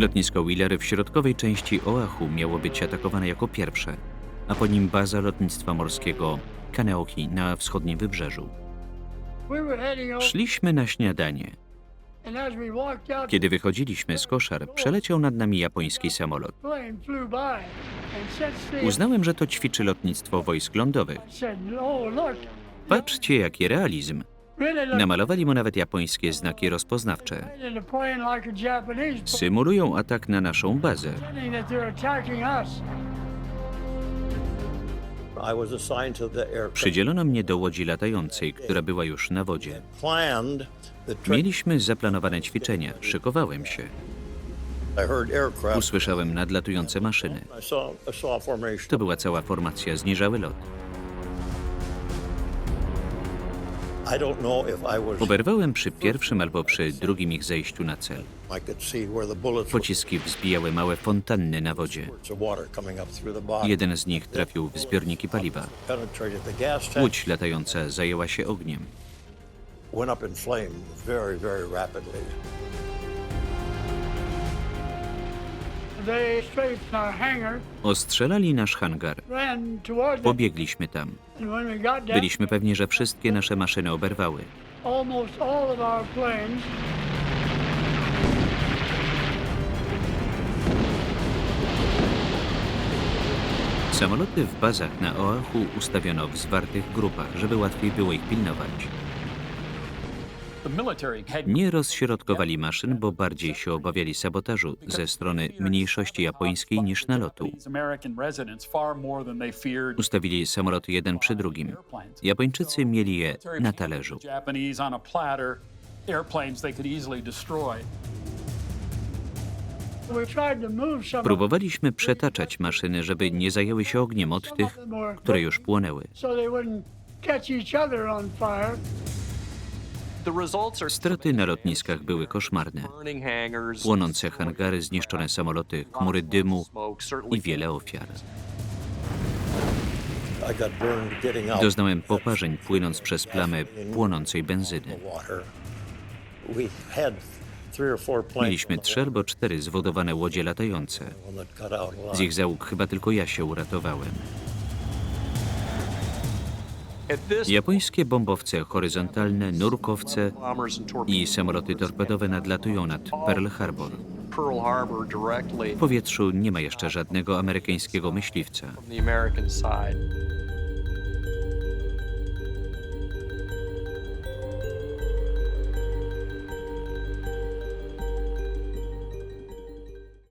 Lotnisko Wheeler w środkowej części Oahu miało być atakowane jako pierwsze, a po nim baza lotnictwa morskiego Kaneoki na wschodnim wybrzeżu. Szliśmy na śniadanie. Kiedy wychodziliśmy z koszar, przeleciał nad nami japoński samolot. Uznałem, że to ćwiczy lotnictwo wojsk lądowych. "Oh, Patrzcie, jaki realizm. Namalowali mu nawet japońskie znaki rozpoznawcze. Symulują atak na naszą bazę. pretending that they're attacking us." I was assigned to the aircraft. Przydzielono mnie do łodzi latającej, która była już na wodzie. Mieliśmy zaplanowane ćwiczenia. Szykowałem się. Usłyszałem nadlatujące maszyny. To była cała formacja, zniżały lot. Oberwałem przy pierwszym albo przy drugim ich zejściu na cel. Pociski wzbijały małe fontanny na wodzie. Jeden z nich trafił w zbiorniki paliwa. Łódź latająca zajęła się ogniem. Went up in flame very, very rapidly. Ostrzelali nasz hangar. Pobiegliśmy tam. Byliśmy pewni, że wszystkie nasze maszyny oberwały. Samoloty w bazach na Oahu ustawiono w zwartych grupach, żeby łatwiej było ich pilnować. Nie rozśrodkowali maszyn, bo bardziej się obawiali sabotażu ze strony mniejszości japońskiej niż nalotu. Ustawili samoloty jeden przy drugim. Japończycy mieli je na talerzu. Próbowaliśmy przetaczać maszyny, żeby nie zajęły się ogniem od tych, które już płonęły. Straty na lotniskach były koszmarne. Płonące hangary, zniszczone samoloty, chmury dymu i wiele ofiar. Doznałem poparzeń płynąc przez plamę płonącej benzyny. Mieliśmy trzy albo cztery zwodowane łodzie latające. Z ich załóg chyba tylko ja się uratowałem. Japońskie bombowce horyzontalne, nurkowce i samoloty torpedowe nadlatują nad Pearl Harbor. W powietrzu nie ma jeszcze żadnego amerykańskiego myśliwca.